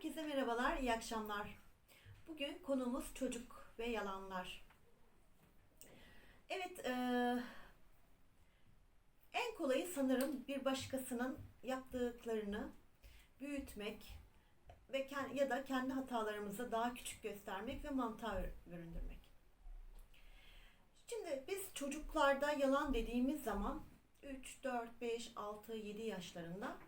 Herkese merhabalar, iyi akşamlar. Bugün konumuz çocuk ve yalanlar. Evet, eee, en kolayı sanırım bir başkasının yaptıklarını büyütmek ve ya da kendi hatalarımızı daha küçük göstermek ve mantığa büründürmek. Şimdi biz çocuklarda yalan dediğimiz zaman 3, 4, 5, 6, 7 yaşlarında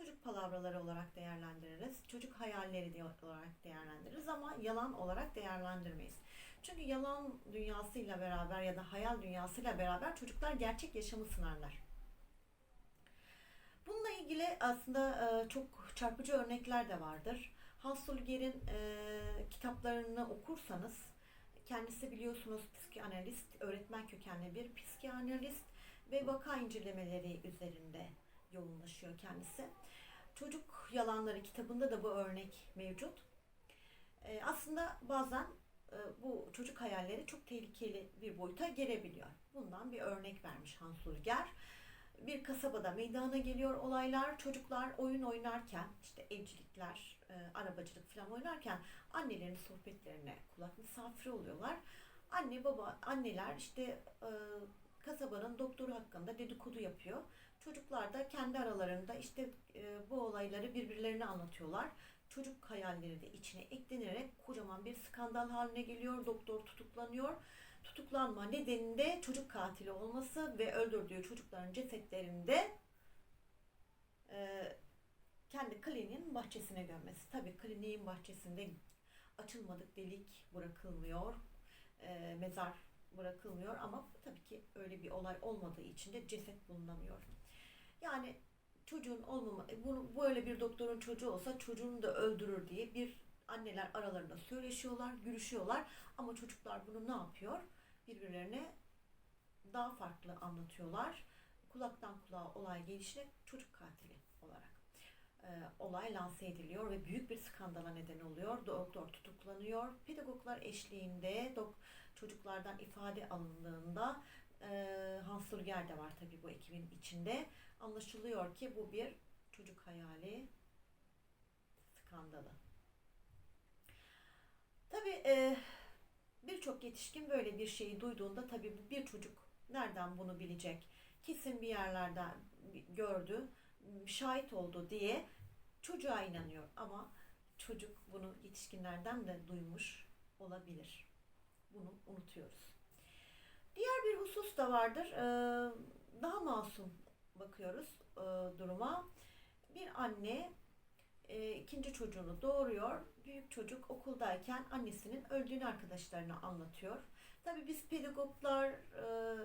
çocuk palavraları olarak değerlendiririz. Çocuk hayalleri olarak değerlendiririz ama yalan olarak değerlendirmeyiz. Çünkü yalan dünyasıyla beraber ya da hayal dünyasıyla beraber çocuklar gerçek yaşamı sınarlar. Bununla ilgili aslında e, çok çarpıcı örnekler de vardır. Hans Sulger'in e, kitaplarını okursanız kendisi biliyorsunuz psikanalist, öğretmen kökenli bir psikanalist ve vaka incelemeleri üzerinde yoğunlaşıyor kendisi. Çocuk Yalanları kitabında da bu örnek mevcut. Ee, aslında bazen e, bu çocuk hayalleri çok tehlikeli bir boyuta gelebiliyor. Bundan bir örnek vermiş Hans Ulger. Bir kasabada meydana geliyor olaylar. Çocuklar oyun oynarken, işte evcilikler, e, arabacılık falan oynarken annelerin sohbetlerine kulak misafiri oluyorlar. Anne baba, anneler işte e, kasabanın doktoru hakkında dedikodu yapıyor. Çocuklar da kendi aralarında işte e, bu olayları birbirlerine anlatıyorlar. Çocuk hayalleri de içine eklenerek kocaman bir skandal haline geliyor. Doktor tutuklanıyor. Tutuklanma nedeninde çocuk katili olması ve öldürdüğü çocukların cesetlerinde e, kendi kliniğin bahçesine gömmesi. Tabii kliniğin bahçesinde açılmadık delik bırakılmıyor. E, mezar bırakılmıyor ama tabii ki öyle bir olay olmadığı için de ceset bulunamıyor. Yani çocuğun olmama, bunu böyle bir doktorun çocuğu olsa çocuğunu da öldürür diye bir anneler aralarında söyleşiyorlar, gülüşüyorlar ama çocuklar bunu ne yapıyor? Birbirlerine daha farklı anlatıyorlar. Kulaktan kulağa olay gelişine çocuk katili olarak e, olay lanse ediliyor ve büyük bir skandala neden oluyor. Doktor tutuklanıyor. Pedagoglar eşliğinde dok çocuklardan ifade alındığında e, Hans Sulger de var tabii bu ekibin içinde. Anlaşılıyor ki bu bir çocuk hayali skandalı. Tabii e, birçok yetişkin böyle bir şeyi duyduğunda tabii bir çocuk nereden bunu bilecek? Kesin bir yerlerden gördü, şahit oldu diye çocuğa inanıyor. Ama çocuk bunu yetişkinlerden de duymuş olabilir. Bunu unutuyoruz. Diğer bir husus da vardır. Ee, daha masum bakıyoruz e, duruma. Bir anne e, ikinci çocuğunu doğuruyor. Büyük çocuk okuldayken annesinin öldüğünü arkadaşlarına anlatıyor. Tabii biz pedagoglar, e,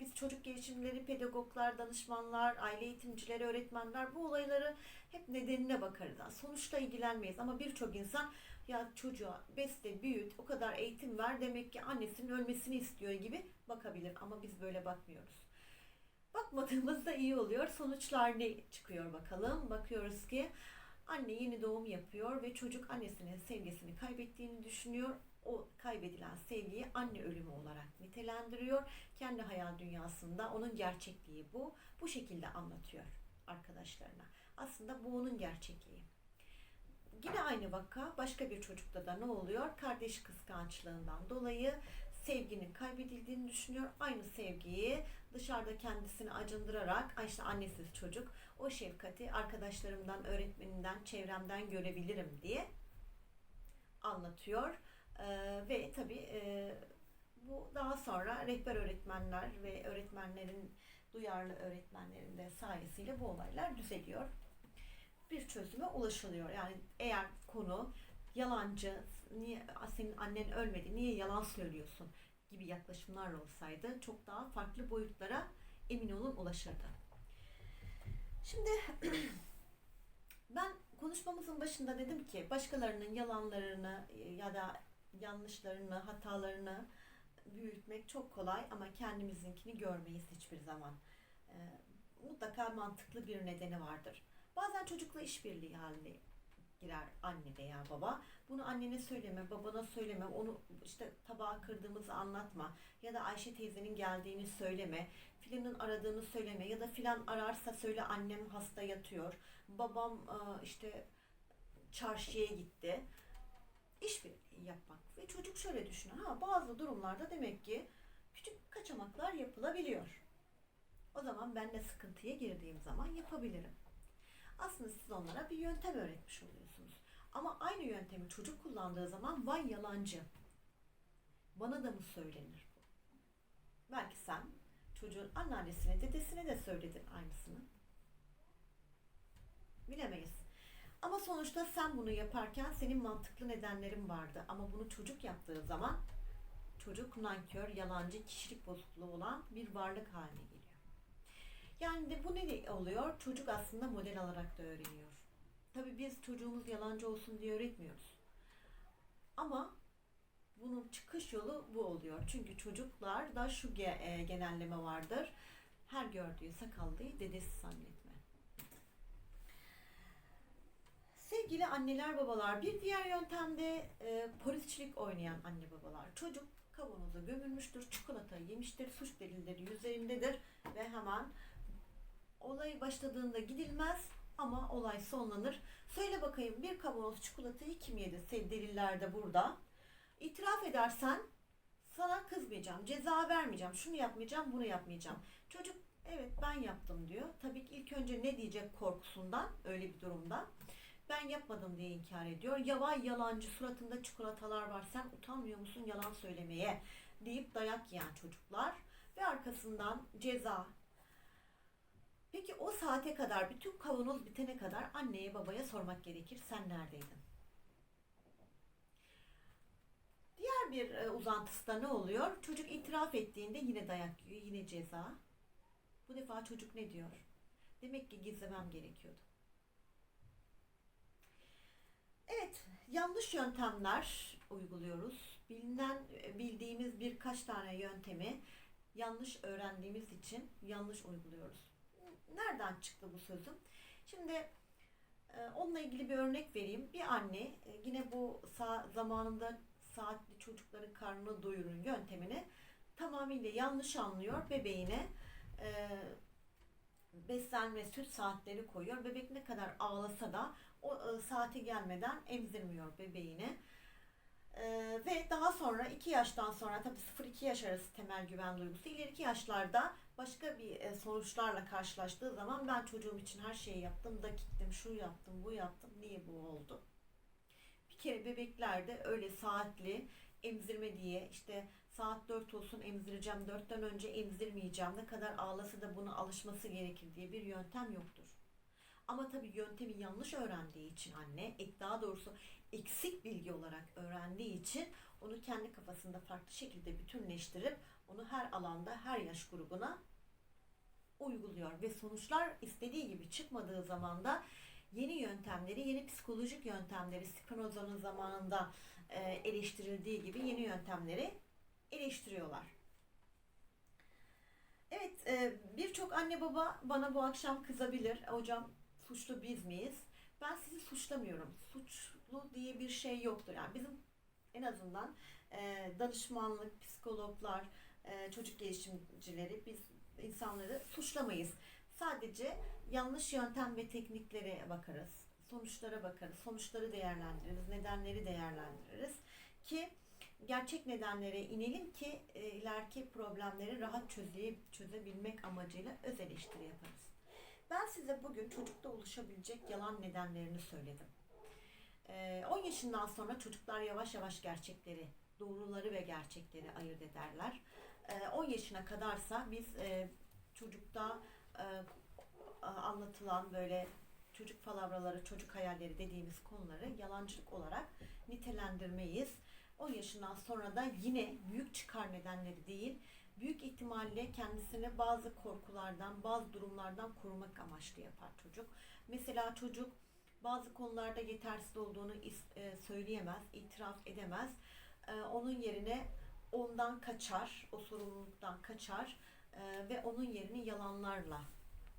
biz çocuk gelişimleri pedagoglar, danışmanlar, aile eğitimcileri, öğretmenler bu olayları hep nedenine bakarız. Sonuçta ilgilenmeyiz ama birçok insan ya çocuğa besle, büyüt, o kadar eğitim ver demek ki annesinin ölmesini istiyor gibi bakabilir ama biz böyle bakmıyoruz. Bakmadığımızda iyi oluyor. Sonuçlar ne çıkıyor bakalım. Bakıyoruz ki anne yeni doğum yapıyor ve çocuk annesinin sevgisini kaybettiğini düşünüyor. O kaybedilen sevgiyi anne ölümü olarak nitelendiriyor. Kendi hayal dünyasında onun gerçekliği bu. Bu şekilde anlatıyor arkadaşlarına. Aslında bu onun gerçekliği. Yine aynı vaka başka bir çocukta da ne oluyor? Kardeş kıskançlığından dolayı sevginin kaybedildiğini düşünüyor. Aynı sevgiyi dışarıda kendisini acındırarak "Ay işte annesiz çocuk o şefkati arkadaşlarımdan, öğretmenimden, çevremden görebilirim diye anlatıyor. Ee, ve tabii e, bu daha sonra rehber öğretmenler ve öğretmenlerin duyarlı öğretmenlerin de sayesiyle bu olaylar düzeliyor. Bir çözüme ulaşılıyor. Yani eğer konu yalancı, niye senin annen ölmedi, niye yalan söylüyorsun gibi yaklaşımlar olsaydı çok daha farklı boyutlara emin olun ulaşırdı. Şimdi ben konuşmamızın başında dedim ki başkalarının yalanlarını ya da yanlışlarını, hatalarını büyütmek çok kolay ama kendimizinkini görmeyiz hiçbir zaman. Mutlaka mantıklı bir nedeni vardır. Bazen çocukla işbirliği haline girer anne veya baba. Bunu annene söyleme, babana söyleme, onu işte tabağa kırdığımızı anlatma ya da Ayşe teyzenin geldiğini söyleme, filanın aradığını söyleme ya da filan ararsa söyle annem hasta yatıyor, babam e, işte çarşıya gitti. İşbirliği yapmak. Ve çocuk şöyle düşünüyor. Ha bazı durumlarda demek ki küçük kaçamaklar yapılabiliyor. O zaman ben de sıkıntıya girdiğim zaman yapabilirim. Aslında siz onlara bir yöntem öğretmiş oluyorsunuz. Ama aynı yöntemi çocuk kullandığı zaman vay yalancı. Bana da mı söylenir bu? Belki sen çocuğun anneannesine, dedesine de söyledin aynısını. Bilemeyiz. Ama sonuçta sen bunu yaparken senin mantıklı nedenlerin vardı. Ama bunu çocuk yaptığı zaman çocuk nankör, yalancı, kişilik bozukluğu olan bir varlık haline geliyor. Yani de bu ne oluyor? Çocuk aslında model alarak da öğreniyor. Tabii biz çocuğumuz yalancı olsun diye öğretmiyoruz. Ama bunun çıkış yolu bu oluyor. Çünkü çocuklarda şu e, genelleme vardır. Her gördüğü sakallıyı dedesi zannetme. Sevgili anneler babalar, bir diğer yöntemde e, polisçilik oynayan anne babalar. Çocuk kavanoza gömülmüştür, çikolata yemiştir, suç delilleri üzerindedir ve hemen olay başladığında gidilmez ama olay sonlanır. Söyle bakayım bir kavanoz çikolatayı kim yedi? Deliller de burada. İtiraf edersen sana kızmayacağım, ceza vermeyeceğim, şunu yapmayacağım, bunu yapmayacağım. Çocuk evet ben yaptım diyor. Tabii ki ilk önce ne diyecek korkusundan öyle bir durumda. Ben yapmadım diye inkar ediyor. Yavay yalancı suratında çikolatalar var. Sen utanmıyor musun yalan söylemeye? deyip dayak yiyen çocuklar. Ve arkasından ceza. Peki o saate kadar bütün kavanoz bitene kadar anneye babaya sormak gerekir. Sen neredeydin? Diğer bir e, uzantısı da ne oluyor? Çocuk itiraf ettiğinde yine dayak yiyor, yine ceza. Bu defa çocuk ne diyor? Demek ki gizlemem gerekiyordu. Evet, yanlış yöntemler uyguluyoruz. Bilinen, bildiğimiz birkaç tane yöntemi yanlış öğrendiğimiz için yanlış uyguluyoruz. Nereden çıktı bu sözüm? Şimdi e, onunla ilgili bir örnek vereyim. Bir anne e, yine bu zamanında saatli çocukların karnını doyurun yöntemini tamamıyla yanlış anlıyor. Bebeğine e, beslenme süt saatleri koyuyor. Bebek ne kadar ağlasa da o e, saati gelmeden emzirmiyor bebeğini. E, ve daha sonra 2 yaştan sonra tabii 0-2 yaş arası temel güven duygusu ileriki yaşlarda başka bir e, sonuçlarla karşılaştığı zaman ben çocuğum için her şeyi yaptım da gittim şu yaptım bu yaptım niye bu oldu? Bir kere bebeklerde öyle saatli emzirme diye işte saat 4 olsun emzireceğim 4'ten önce emzirmeyeceğim ne kadar ağlasa da buna alışması gerekir diye bir yöntem yoktur. Ama tabii yöntemi yanlış öğrendiği için anne, daha doğrusu eksik bilgi olarak öğrendiği için onu kendi kafasında farklı şekilde bütünleştirip onu her alanda, her yaş grubuna uyguluyor ve sonuçlar istediği gibi çıkmadığı zaman da yeni yöntemleri, yeni psikolojik yöntemleri Spinoza'nın zamanında e, eleştirildiği gibi yeni yöntemleri eleştiriyorlar. Evet, e, birçok anne baba bana bu akşam kızabilir. Hocam suçlu biz miyiz? Ben sizi suçlamıyorum. Suçlu diye bir şey yoktur. Yani bizim en azından e, danışmanlık, psikologlar, e, çocuk gelişimcileri biz insanları suçlamayız. Sadece yanlış yöntem ve tekniklere bakarız. Sonuçlara bakarız. Sonuçları değerlendiririz. Nedenleri değerlendiririz. Ki gerçek nedenlere inelim ki e, ileriki problemleri rahat çözeye, çözebilmek amacıyla öz eleştiri yaparız. Ben size bugün çocukta oluşabilecek yalan nedenlerini söyledim. E, 10 yaşından sonra çocuklar yavaş yavaş gerçekleri, doğruları ve gerçekleri ayırt ederler. E, 10 yaşına kadarsa biz e, çocukta e, anlatılan böyle çocuk palavraları, çocuk hayalleri dediğimiz konuları yalancılık olarak nitelendirmeyiz. 10 yaşından sonra da yine büyük çıkar nedenleri değil, büyük ihtimalle kendisini bazı korkulardan, bazı durumlardan korumak amaçlı yapar çocuk. Mesela çocuk bazı konularda yetersiz olduğunu e, söyleyemez, itiraf edemez. Onun yerine ondan kaçar, o sorumluluktan kaçar e, ve onun yerini yalanlarla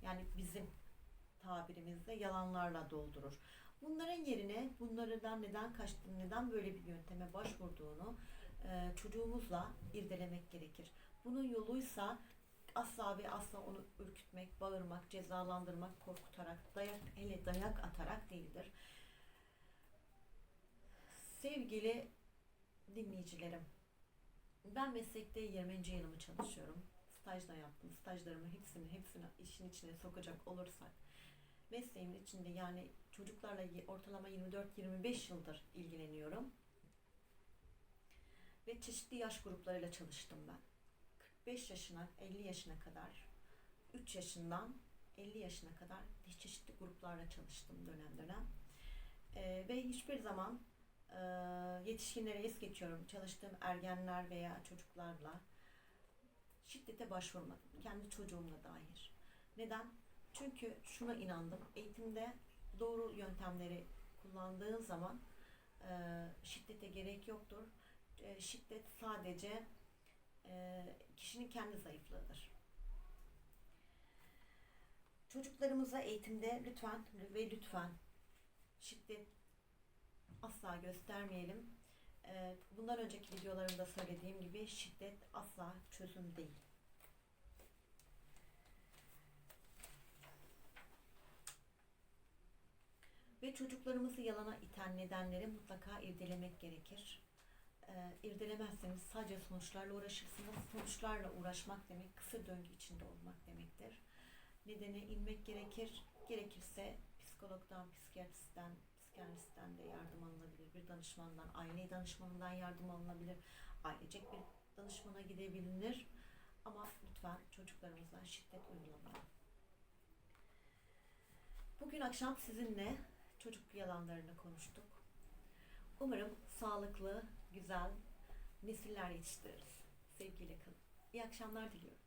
yani bizim tabirimizde yalanlarla doldurur. Bunların yerine bunlardan neden kaçtığını, neden böyle bir yönteme başvurduğunu e, çocuğumuzla irdelemek gerekir. Bunun yoluysa asla ve asla onu ürkütmek, bağırmak, cezalandırmak, korkutarak, dayak, hele dayak atarak değildir. Sevgili dinleyicilerim, ben meslekte 20. yılımı çalışıyorum. Stajda yaptım. Stajlarımı hepsini, hepsini işin içine sokacak olursak mesleğimin içinde yani çocuklarla ortalama 24-25 yıldır ilgileniyorum. Ve çeşitli yaş gruplarıyla çalıştım ben. 45 yaşına, 50 yaşına kadar, 3 yaşından 50 yaşına kadar çeşitli gruplarla çalıştım dönem dönem. Ee, ve hiçbir zaman yetişkinlere es geçiyorum. Çalıştığım ergenler veya çocuklarla şiddete başvurmadım. Kendi çocuğumla dair. Neden? Çünkü şuna inandım. Eğitimde doğru yöntemleri kullandığın zaman e, şiddete gerek yoktur. E, şiddet sadece e, kişinin kendi zayıflığıdır. Çocuklarımıza eğitimde lütfen ve lütfen şiddet asla göstermeyelim. E, bundan önceki videolarımda söylediğim gibi şiddet asla çözüm değil. Ve çocuklarımızı yalana iten nedenleri mutlaka irdelemek gerekir. Ee, irdelemezseniz sadece sonuçlarla uğraşırsınız. Sonuçlarla uğraşmak demek kısır döngü içinde olmak demektir. Nedene inmek gerekir. Gerekirse psikologdan, psikiyatristten, psikiyatristten de yardım alınabilir. Bir danışmandan, aile danışmanından yardım alınabilir. Ailecek bir danışmana gidebilir. Ama lütfen çocuklarımıza şiddet uygulamayın. Bugün akşam sizinle çocuk yalanlarını konuştuk. Umarım sağlıklı, güzel nesiller yetiştiririz. Sevgiyle kalın. İyi akşamlar diliyorum.